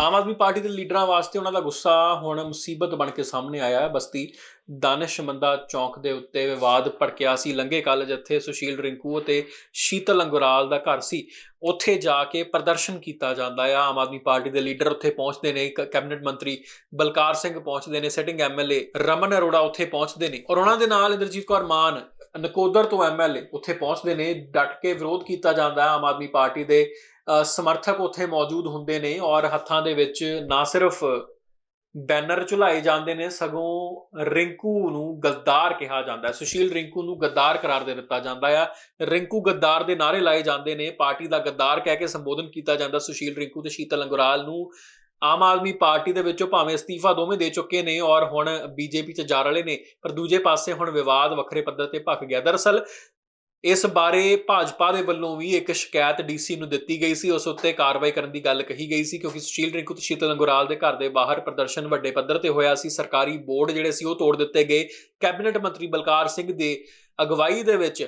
Aam Aadmi party ਦੇ ਲੀਡਰਾਂ ਵਾਸਤੇ ਉਹਨਾਂ ਦਾ ਗੁੱਸਾ ਹੁਣ ਮੁਸੀਬਤ ਬਣ ਕੇ ਸਾਹਮਣੇ ਆਇਆ ਹੈ। ਬਸਤੀ ਦਾਨਿਸ਼ਮੰਦਾ ਚੌਂਕ ਦੇ ਉੱਤੇ ਵਿਵਾਦ ਭੜਕਿਆ ਸੀ। ਲੰਗੇ ਕੱਲ ਜਿੱਥੇ ਸੁਸ਼ੀਲ ਰਿੰਕੂ ਅਤੇ ਸ਼ੀਤਲ ਅੰਗੁਰਾਲ ਦਾ ਘਰ ਸੀ। ਉੱਥੇ ਜਾ ਕੇ ਪ੍ਰਦਰਸ਼ਨ ਕੀਤਾ ਜਾਂਦਾ ਹੈ। ਆਮ ਆਦਮੀ ਪਾਰਟੀ ਦੇ ਲੀਡਰ ਉੱਥੇ ਪਹੁੰਚਦੇ ਨੇ। ਕ- ਕੈਬਨਿਟ ਮੰਤਰੀ ਬਲਕਾਰ ਸਿੰਘ ਪਹੁੰਚਦੇ ਨੇ। ਸਿਟਿੰਗ ਐਮਐਲਏ ਰਮਨ ਅਰੋੜਾ ਉੱਥੇ ਪਹੁੰਚਦੇ ਨੇ। ਔਰ ਉਹਨਾਂ ਦੇ ਨਾਲ ਇੰਦਰਜੀਤ ਕੌਰ ਮਾਨ, ਨਕੋਦਰ ਤੋਂ ਐਮਐਲਏ ਉੱਥੇ ਪਹੁੰਚਦੇ ਨੇ। ਡਟ ਕੇ ਵਿਰੋਧ ਕੀਤਾ ਜਾਂਦਾ ਹੈ। ਆਮ ਆਦਮੀ ਪਾਰਟੀ ਦੇ ਸਮਰਥਕ ਉੱਥੇ ਮੌਜੂਦ ਹੁੰਦੇ ਨੇ ਔਰ ਹੱਥਾਂ ਦੇ ਵਿੱਚ ਨਾ ਸਿਰਫ ਬੈਨਰ ਝੁਲਾਏ ਜਾਂਦੇ ਨੇ, ਸਗੋਂ ਰਿੰਕੂ ਨੂੰ ਗੱਦਾਰ ਕਿਹਾ ਜਾਂਦਾ ਹੈ। ਸੁਸ਼ੀਲ ਰਿੰਕੂ ਨੂੰ ਗੱਦਾਰ ਕਰਾਰ ਦੇ ਦਿੱਤਾ ਜਾਂਦਾ ਹੈ ਰਿੰਕੂ ਗੱਦਾਰ ਦੇ ਨਾਰੇ ਲਾਏ ਜਾਂਦੇ ਨੇ, ਪਾਰਟੀ ਦਾ ਗੱਦਾਰ ਕਹਿ ਕੇ ਸੰਬੋਧਨ ਕੀਤਾ ਜਾਂਦਾ ਸੁਸ਼ੀਲ ਰਿੰਕੂ ਤੇ ਸ਼ੀਤਲ ਅੰਗਰਾਲ ਨੂੰ। ਆਮ ਆਦਮੀ ਪਾਰਟੀ ਦੇ ਵਿੱਚੋਂ ਭਾਵੇਂ ਅਸਤੀਫਾ ਦੋਵੇਂ ਦੇ ਚੁੱਕੇ ਨੇ ਔਰ ਹੁਣ ਬੀਜੇਪੀ 'ਚ ਜਾ ਰਲੇ ਨੇ, ਪਰ ਦੂਜੇ ਪਾਸੇ ਹੁਣ ਵਿਵਾਦ ਵੱਖਰੇ ਪੱਧਰ ਤੇ ਭਖ ਗਿਆ। ਦਰਅਸਲ ਇਸ ਬਾਰੇ ਭਾਜਪਾ ਦੇ ਵੱਲੋਂ ਵੀ ਇੱਕ ਸ਼ਿਕਾਇਤ ਡੀਸੀ ਨੂੰ ਦਿੱਤੀ ਗਈ ਸੀ। ਉਸ ਉੱਤੇ ਕਾਰਵਾਈ ਕਰਨ ਦੀ ਗੱਲ ਕਹੀ ਗਈ ਸੀ ਕਿਉਂਕਿ ਸੁਸ਼ੀਲ ਰਿੰਕੂ ਤੇ ਸ਼ੀਤਲ ਅੰਗੁਰਾਲ ਦੇ ਘਰ ਦੇ ਬਾਹਰ ਪ੍ਰਦਰਸ਼ਨ ਵੱਡੇ ਪੱਧਰ ਤੇ ਹੋਇਆ ਸੀ। ਸਰਕਾਰੀ ਬੋਰਡ ਜਿਹੜੇ ਸੀ ਉਹ ਤੋੜ ਦਿੱਤੇ ਗਏ। ਕੈਬਨਿਟ ਮੰਤਰੀ ਬਲਕਾਰ ਸਿੰਘ ਦੇ ਅਗਵਾਈ ਦੇ ਵਿੱਚ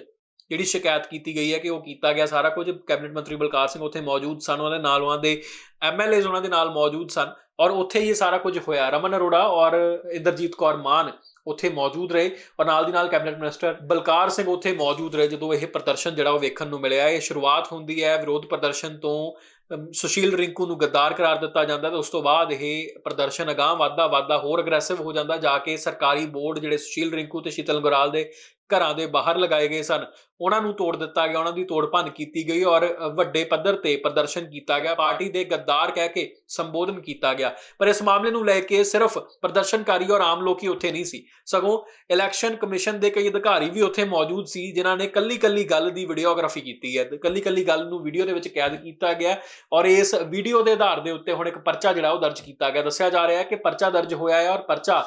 ਜਿਹੜੀ ਸ਼ਿਕਾਇਤ ਕੀਤੀ ਗਈ ਹੈ ਕਿ ਉਹ ਕੀਤਾ ਗਿਆ। ਸਾਰਾ ਕੁਝ ਕੈਬਨਿਟ ਮੰਤਰੀ ਬਲਕਾਰ ਸਿੰਘ ਉੱਥੇ ਮੌਜੂਦ ਸਨ। ਉਹਨਾਂ ਦੇ ਨਾਲ ਉਹਨਾਂ ਦੇ ਐਮਐਲਏਜ਼ ਉਹਨਾਂ ਦੇ ਨਾਲ ਮੌਜੂਦ ਸਨ। ਔਰ ਉੱਥੇ ਹੀ ਇਹ ਸਾਰਾ ਕੁਝ ਹੋਇਆ। ਰਮਨ ਅਰੋੜਾ ਔਰ ਇੰਦਰਜੀਤ ਕੌਰ ਮਾਨ ਉੱਥੇ ਮੌਜੂਦ ਰਹੇ ਔਰ ਨਾਲ ਦੀ ਨਾਲ ਕੈਬਨਿਟ ਮਿਨਿਸਟਰ ਬਲਕਾਰ ਸਿੰਘ ਉੱਥੇ ਮੌਜੂਦ ਰਹੇ। ਜਦੋਂ ਇਹ ਪ੍ਰਦਰਸ਼ਨ ਜਿਹੜਾ ਉਹ ਵੇਖਣ ਨੂੰ ਮਿਲਿਆ, ਇਹ ਸ਼ੁਰੂਆਤ ਹੁੰਦੀ ਹੈ ਵਿਰੋਧ ਪ੍ਰਦਰਸ਼ਨ ਤੋਂ ਸੁਸ਼ੀਲ ਰਿੰਕੂ ਨੂੰ ਗੱਦਾਰ ਕਰਾਰ ਦਿੱਤਾ ਜਾਂਦਾ ਤੇ ਉਸ ਤੋਂ ਬਾਅਦ ਇਹ ਪ੍ਰਦਰਸ਼ਨ ਅਗਾਂਹ ਵੱਧਦਾ ਵੱਧਦਾ ਹੋਰ ਅਗਰੈਸਿਵ ਹੋ ਜਾਂਦਾ। ਜਾ ਕੇ ਸਰਕਾਰੀ ਬੋਰਡ ਜਿਹੜੇ ਸੁਸ਼ੀਲ ਰਿੰਕੂ ਤੇ ਸ਼ੀਤਲ ਗੁਰਾਲ ਦੇ ਘਰਾਂ ਦੇ ਬਾਹਰ ਲਗਾਏ ਗਏ ਸਨ। ਉਹਨਾਂ ਨੂੰ ਤੋੜ ਦਿੱਤਾ ਗਿਆ, ਉਹਨਾਂ ਦੀ ਤੋੜ ਕੀਤੀ ਗਈ ਔਰ ਵੱਡੇ ਪੱਧਰ ਤੇ ਪ੍ਰਦਰਸ਼ਨ ਕੀਤਾ ਗਿਆ। ਪਾਰਟੀ ਦੇ ਗੱਦਾਰ ਕਹਿ ਕੇ ਸੰਬੋਧਨ ਕੀਤਾ ਗਿਆ। ਪਰ ਇਸ ਮਾਮਲੇ ਨੂੰ ਲੈ ਕੇ ਸਿਰਫ ਪ੍ਰਦਰਸ਼ਨਕਾਰੀ ਔਰ ਆਮ ਲੋਕ ਹੀ ਉੱਥੇ ਨਹੀਂ ਸੀ। ਸਗੋਂ ਇਲੈਕਸ਼ਨ ਕਮਿਸ਼ਨ ਦੇ ਕਈ ਅਧਿਕਾਰੀ ਵੀ ਉੱਥੇ ਮੌਜੂਦ ਸੀ, ਜਿਨ੍ਹਾਂ ਨੇ ਕੱਲੀ ਕੱਲੀ ਗੱਲ ਦੀ ਵੀਡੀਓਗ੍ਰਾਫੀ ਕੀਤੀ ਹੈ। ਕੱਲੀ ਕੱਲੀ ਗੱਲ ਨੂੰ ਵੀਡੀਓ ਦੇ ਵਿੱਚ ਕੈਦ ਕੀਤਾ ਗਿਆ ਔਰ ਇਸ ਵੀਡੀਓ ਦੇ ਆਧਾਰ ਦੇ ਉੱਤੇ ਹੁਣ ਇੱਕ ਪਰਚਾ ਜਿਹੜਾ ਉਹ ਦਰਜ ਕੀਤਾ ਗਿਆ। ਦੱਸਿਆ ਜਾ ਰਿਹਾ ਹੈ ਕਿ ਪਰਚਾ ਦਰਜ ਹੋਇਆ ਹੈ ਔਰ ਪਰਚਾ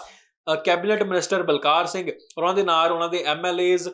ਕੈਬਨਿਟ ਮਿਨਿਸਟਰ ਬਲਕਾਰ ਸਿੰਘ ਉਹਨਾਂ ਦੇ ਨਾਲ ਉਹਨਾਂ ਦੇ ਐਮਐਲਏਜ਼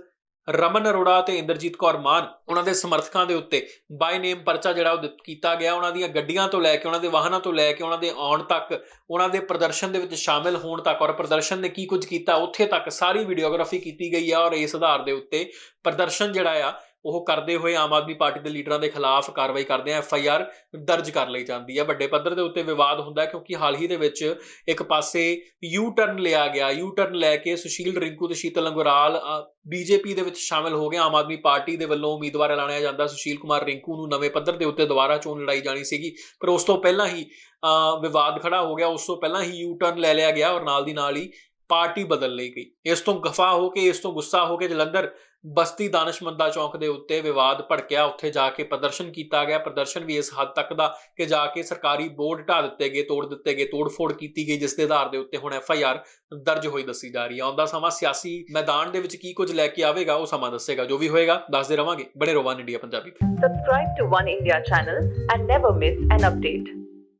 ਰਮਨ ਅਰੋੜਾ ਤੇ ਇੰਦਰਜੀਤ ਕੌਰ ਮਾਨ, ਉਹਨਾਂ ਦੇ ਸਮਰਥਕਾਂ ਦੇ ਉੱਤੇ ਬਾਈ ਨੇਮ ਪਰਚਾ ਜਿਹੜਾ ਉਹ ਦਿੱਤ- ਕੀਤਾ ਗਿਆ, ਉਹਨਾਂ ਦੀਆਂ ਗੱਡੀਆਂ ਤੋਂ ਲੈ ਕੇ, ਉਹਨਾਂ ਦੇ ਵਾਹਨਾਂ ਤੋਂ ਲੈ ਕੇ, ਉਹਨਾਂ ਦੇ ਆਉਣ ਤੱਕ, ਉਹਨਾਂ ਦੇ ਪ੍ਰਦਰਸ਼ਨ ਦੇ ਵਿੱਚ ਸ਼ਾਮਿਲ ਹੋਣ ਤੱਕ ਔਰ ਪ੍ਰਦਰਸ਼ਨ ਨੇ ਕੀ ਕੁਝ ਕੀਤਾ, ਉੱਥੇ ਤੱਕ ਸਾਰੀ ਵੀਡੀਓਗ੍ਰਾਫੀ ਕੀਤੀ ਗਈ ਆ ਔਰ ਇਸ ਆਧਾਰ ਦੇ ਉੱਤੇ ਪ੍ਰਦਰਸ਼ਨ ਜਿਹੜਾ ਆ ਉਹ ਕਰਦੇ ਹੋਏ ਆਮ ਆਦਮੀ ਪਾਰਟੀ ਦੇ ਲੀਡਰਾਂ ਦੇ ਖਿਲਾਫ ਕਾਰਵਾਈ ਕਰਦੇ ਆ ਐਫ ਆਈ ਆਰ ਦਰਜ ਕਰ ਲਈ ਜਾਂਦੀ ਹੈ। ਵੱਡੇ ਪੱਧਰ ਦੇ ਉੱਤੇ ਵਿਵਾਦ ਹੁੰਦਾ ਕਿਉਂਕਿ ਹਾਲ ਹੀ ਦੇ ਵਿੱਚ ਇੱਕ ਪਾਸੇ ਯੂ ਟਰਨ ਲਿਆ ਗਿਆ। ਯੂ ਟਰਨ ਲੈ ਕੇ ਸੁਸ਼ੀਲ ਰਿੰਕੂ ਤੇ ਸ਼ੀਤਲ ਅੰਗੁਰਾਲ ਬੀਜੇਪੀ ਦੇ ਵਿੱਚ ਸ਼ਾਮਿਲ ਹੋ ਗਏ। ਆਮ ਆਦਮੀ ਪਾਰਟੀ ਦੇ ਵੱਲੋਂ ਉਮੀਦਵਾਰ ਐਲਾਨਿਆ ਜਾਂਦਾ। ਸੁਸ਼ੀਲ ਕੁਮਾਰ ਰਿੰਕੂ ਨੂੰ ਨਵੇਂ ਪੱਧਰ ਦੇ ਉੱਤੇ ਦੁਬਾਰਾ ਚੋਣ ਲੜਾਈ ਜਾਣੀ ਸੀਗੀ। ਪਰ ਉਸ ਤੋਂ ਪਹਿਲਾਂ ਹੀ ਅ, ਵਿਵਾਦ ਖੜਾ ਹੋ ਗਿਆ। ਉਸ ਤੋਂ ਪਹਿਲਾਂ ਹੀ ਯੂ ਟਰਨ ਲੈ ਲਿਆ ਗਿਆ। ਔਰ ਨਾਲ ਦੀ ਨਾਲ ਹੀ ਪਾਰਟੀ ਬਦਲ ਲਈ ਗਈ। ਇਸ ਤੋਂ ਗਫਾ ਹੋ ਕੇ, ਇਸ ਤੋਂ ਗੁੱਸਾ ਹੋ ਕੇ ਜਲੰਧਰ ਬਸਤੀ ਦਾਨਿਸ਼ਮੰਦਾ ਚੌਂਕ ਦੇ ਉੱਤੇ ਵਿਵਾਦ ਭੜਕਿਆ। ਉੱਥੇ ਜਾ ਕੇ ਪ੍ਰਦਰਸ਼ਨ ਕੀਤਾ ਗਿਆ। ਪ੍ਰਦਰਸ਼ਨ ਵੀ ਇਸ ਹੱਦ ਤੱਕ ਦਾ ਕਿ ਜਾ ਕੇ ਸਰਕਾਰੀ ਬੋਰਡ ਢਾ ਦਿੱਤੇ ਗਏ, ਤੋੜ ਦਿੱਤੇ ਗਏ, ਤੋੜ-ਫੋੜ ਕੀਤੀ ਗਈ, ਜਿਸ ਦੇ ਆਧਾਰ ਦੇ ਉੱਤੇ ਹੁਣ ਐਫ ਆਈ ਆਰ ਦਰਜ ਹੋਈ ਦੱਸੀ ਜਾ ਰਹੀ ਹੈ। ਆਉਂਦਾ ਸਮਾਂ ਸਿਆਸੀ ਮੈਦਾਨ ਦੇ ਵਿੱਚ ਕੀ ਕੁਝ ਲੈ ਕੇ ਆਵੇਗਾ, ਉਹ ਸਮਾਂ ਦੱਸੇਗਾ। ਜੋ ਵੀ ਹੋਏਗਾ, ਦੱਸਦੇ ਰਵਾਂਗੇ। ਬੜੇ ਰੋਵਾਨ ਇੰਡੀਆ ਪੰਜਾਬੀ ਤੇ। Subscribe to One India channel and never miss an.